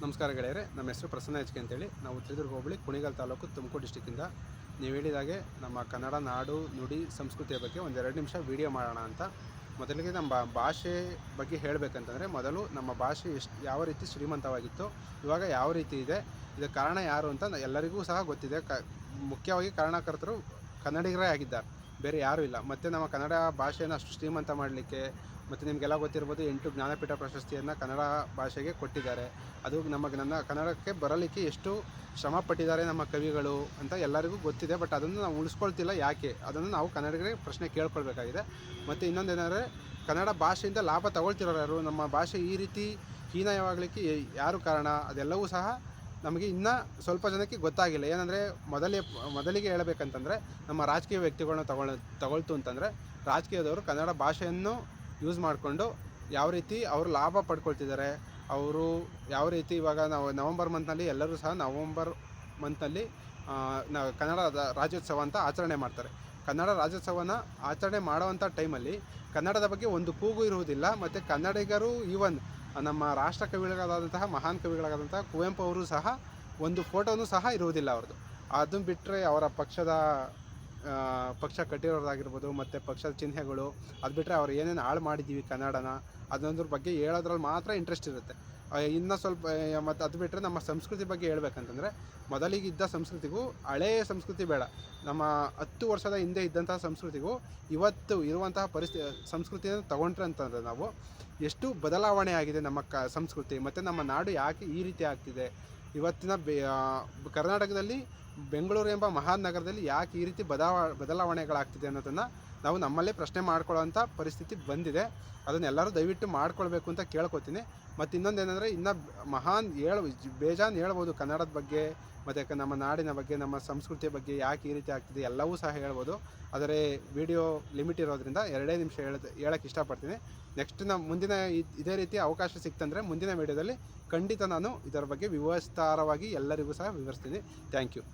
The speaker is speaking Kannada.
ನಮಸ್ಕಾರ ಗೆಳೆಯರೆ, ನಮ್ಮ ಹೆಸರು ಪ್ರಸನ್ನ ಎಚ್ ಅಂತೇಳಿ. ನಾವು ಚಿತ್ರದುರ್ಗ ಹೋಬಳಿ, ಕುಣಿಗಲ್ ತಾಲೂಕು ತುಮಕೂರು ಡಿಸ್ಟಿಕ್ಕಿಂದ. ನೀವು ಹೇಳಿದಾಗೆ ನಮ್ಮ ಕನ್ನಡ ನಾಡು ನುಡಿ ಸಂಸ್ಕೃತಿಯ ಬಗ್ಗೆ ಒಂದೆರಡು ನಿಮಿಷ ವಿಡಿಯೋ ಮಾಡೋಣ ಅಂತ. ಮೊದಲಿಗೆ ನಮ್ಮ ಭಾಷೆ ಬಗ್ಗೆ ಹೇಳಬೇಕಂತಂದರೆ, ಮೊದಲು ನಮ್ಮ ಭಾಷೆ ಎಷ್ಟು, ಯಾವ ರೀತಿ ಶ್ರೀಮಂತವಾಗಿತ್ತು, ಇವಾಗ ಯಾವ ರೀತಿ ಇದೆ, ಇದಕ್ಕೆ ಕಾರಣ ಯಾರು ಅಂತ ಎಲ್ಲರಿಗೂ ಸಹ ಗೊತ್ತಿದೆ. ಕ, ಮುಖ್ಯವಾಗಿ ಕಾರಣಕರ್ತರು ಕನ್ನಡಿಗರೇ ಆಗಿದ್ದಾರೆ, ಬೇರೆ ಯಾರೂ ಇಲ್ಲ. ಮತ್ತು ನಮ್ಮ ಕನ್ನಡ ಭಾಷೆಯನ್ನು ಅಷ್ಟು ಶ್ರೀಮಂತ ಮಾಡಲಿಕ್ಕೆ ಮತ್ತು ನಿಮಗೆಲ್ಲ ಗೊತ್ತಿರ್ಬೋದು ಎಂಟು ಜ್ಞಾನಪೀಠ ಪ್ರಶಸ್ತಿಯನ್ನು ಕನ್ನಡ ಭಾಷೆಗೆ ಕೊಟ್ಟಿದ್ದಾರೆ. ಅದು ನಮ್ಮ ನನ್ನ ಕನ್ನಡಕ್ಕೆ ಬರಲಿಕ್ಕೆ ಎಷ್ಟು ಶ್ರಮ ಪಟ್ಟಿದ್ದಾರೆ ನಮ್ಮ ಕವಿಗಳು ಅಂತ ಎಲ್ಲರಿಗೂ ಗೊತ್ತಿದೆ, ಬಟ್ ಅದನ್ನು ನಾವು ಉಳಿಸ್ಕೊಳ್ತಿಲ್ಲ ಯಾಕೆ? ಅದನ್ನು ನಾವು ಕನ್ನಡಿಗರಿಗೆ ಪ್ರಶ್ನೆ ಕೇಳ್ಕೊಳ್ಬೇಕಾಗಿದೆ. ಮತ್ತು ಇನ್ನೊಂದೇನೆಂದರೆ, ಕನ್ನಡ ಭಾಷೆಯಿಂದ ಲಾಭ ತಗೊಳ್ತಿರೋರು ನಮ್ಮ ಭಾಷೆ ಈ ರೀತಿ ಹೀನಯವಾಗಲಿಕ್ಕೆ ಯಾರು ಕಾರಣ? ಅದೆಲ್ಲವೂ ಸಹ ನಮಗೆ ಇನ್ನೂ ಸ್ವಲ್ಪ ಜನಕ್ಕೆ ಗೊತ್ತಾಗಿಲ್ಲ. ಏನಂದರೆ, ಮೊದಲೇ ಮೊದಲಿಗೆ ಹೇಳಬೇಕಂತಂದರೆ, ನಮ್ಮ ರಾಜಕೀಯ ವ್ಯಕ್ತಿಗಳನ್ನ ತಗೊಳ್ ತಗೊಳ್ತು ಅಂತಂದರೆ, ರಾಜಕೀಯದವರು ಕನ್ನಡ ಭಾಷೆಯನ್ನು ಯೂಸ್ ಮಾಡಿಕೊಂಡು ಯಾವ ರೀತಿ ಅವರು ಲಾಭ ಪಡ್ಕೊಳ್ತಿದ್ದಾರೆ, ಅವರು ಯಾವ ರೀತಿ ಇವಾಗ ನಾವು ನವಂಬರ್ ಮಂತ್ನಲ್ಲಿ ಎಲ್ಲರೂ ಸಹ ನವಂಬರ್ ಮಂತ್ನಲ್ಲಿ ಕನ್ನಡ ರಾಜ್ಯೋತ್ಸವ ಅಂತ ಆಚರಣೆ ಮಾಡ್ತಾರೆ. ಕನ್ನಡ ರಾಜ್ಯೋತ್ಸವನ ಆಚರಣೆ ಮಾಡುವಂಥ ಟೈಮಲ್ಲಿ ಕನ್ನಡದ ಬಗ್ಗೆ ಒಂದು ಕೂಗು ಇರುವುದಿಲ್ಲ, ಮತ್ತು ಕನ್ನಡಿಗರು ಈವನ್ ನಮ್ಮ ರಾಷ್ಟ್ರ ಕವಿಗಳಾದಂತಹ, ಮಹಾನ್ ಕವಿಗಳಾದಂತಹ ಕುವೆಂಪು ಅವರು ಸಹ ಒಂದು ಫೋಟೋನೂ ಸಹ ಇರುವುದಿಲ್ಲ ಅವ್ರದ್ದು. ಅದನ್ನು ಬಿಟ್ಟರೆ ಅವರ ಪಕ್ಷದ ಪಕ್ಷ ಕಟ್ಟಿರೋದಾಗಿರ್ಬೋದು ಮತ್ತು ಪಕ್ಷದ ಚಿಹ್ನೆಗಳು ಅದು ಬಿಟ್ಟರೆ ಅವ್ರು ಏನೇನು ಹಾಳು ಮಾಡಿದ್ದೀವಿ ಕನ್ನಡನ, ಅದೊಂದ್ರ ಬಗ್ಗೆ ಹೇಳೋದ್ರಲ್ಲಿ ಮಾತ್ರ ಇಂಟ್ರೆಸ್ಟ್ ಇರುತ್ತೆ. ಇನ್ನು ಸ್ವಲ್ಪ ಮತ್ತು ಅದು ಬಿಟ್ಟರೆ ನಮ್ಮ ಸಂಸ್ಕೃತಿ ಬಗ್ಗೆ ಹೇಳ್ಬೇಕಂತಂದರೆ, ಮೊದಲಿಗಿದ್ದ ಸಂಸ್ಕೃತಿಗೂ ಹಳೆಯ ಸಂಸ್ಕೃತಿ ಬೇಡ. ನಮ್ಮ ಹತ್ತು ವರ್ಷದ ಹಿಂದೆ ಇದ್ದಂತಹ ಸಂಸ್ಕೃತಿಗೂ ಇವತ್ತು ಇರುವಂತಹ ಪರಿಸ್ಥಿತಿ ಸಂಸ್ಕೃತಿಯನ್ನು ತಗೊಂಡ್ರೆ ಅಂತಂದರೆ ನಾವು ಎಷ್ಟು ಬದಲಾವಣೆ ಆಗಿದೆ ನಮ್ಮ ಕ, ಸಂಸ್ಕೃತಿ, ಮತ್ತು ನಮ್ಮ ನಾಡು ಯಾಕೆ ಈ ರೀತಿ ಆಗ್ತಿದೆ? ಇವತ್ತಿನ ಬೆ ಕರ್ನಾಟಕದಲ್ಲಿ ಬೆಂಗಳೂರು ಎಂಬ ಮಹಾನಗರದಲ್ಲಿ ಯಾಕೆ ಈ ರೀತಿ ಬದಲಾವ, ಬದಲಾವಣೆಗಳಾಗ್ತಿದೆ ಅನ್ನೋದನ್ನು ನಾವು ನಮ್ಮಲ್ಲೇ ಪ್ರಶ್ನೆ ಮಾಡ್ಕೊಳ್ಳೋವಂಥ ಪರಿಸ್ಥಿತಿ ಬಂದಿದೆ. ಅದನ್ನೆಲ್ಲರೂ ದಯವಿಟ್ಟು ಮಾಡ್ಕೊಳ್ಬೇಕು ಅಂತ ಕೇಳ್ಕೊತೀನಿ. ಮತ್ತು ಇನ್ನೊಂದೇನೆಂದರೆ ಇನ್ನು ಮಹಾನ್ ಹೇಳ, ಬೇಜಾನ್ ಹೇಳ್ಬೋದು ಕನ್ನಡದ ಬಗ್ಗೆ, ಮತ್ತು ನಮ್ಮ ನಾಡಿನ ಬಗ್ಗೆ, ನಮ್ಮ ಸಂಸ್ಕೃತಿಯ ಬಗ್ಗೆ ಯಾಕೆ ಈ ರೀತಿ ಆಗ್ತಿದೆ ಎಲ್ಲವೂ ಸಹ ಹೇಳ್ಬೋದು. ಆದರೆ ವಿಡಿಯೋ ಲಿಮಿಟ್ ಇರೋದ್ರಿಂದ ಎರಡೇ ನಿಮಿಷ ಹೇಳೋದು ಹೇಳೋಕ್ಕೆ ಇಷ್ಟಪಡ್ತೀನಿ. ನೆಕ್ಸ್ಟ್ ನಮ್ಮ ಮುಂದಿನ ಇದೇ ರೀತಿ ಅವಕಾಶ ಸಿಕ್ತಂದರೆ ಮುಂದಿನ ವಿಡಿಯೋದಲ್ಲಿ ಖಂಡಿತ ನಾನು ಇದರ ಬಗ್ಗೆ ವಿವಸ್ತಾರವಾಗಿ ಎಲ್ಲರಿಗೂ ಸಹ ವಿವರಿಸ್ತೀನಿ. Thank you.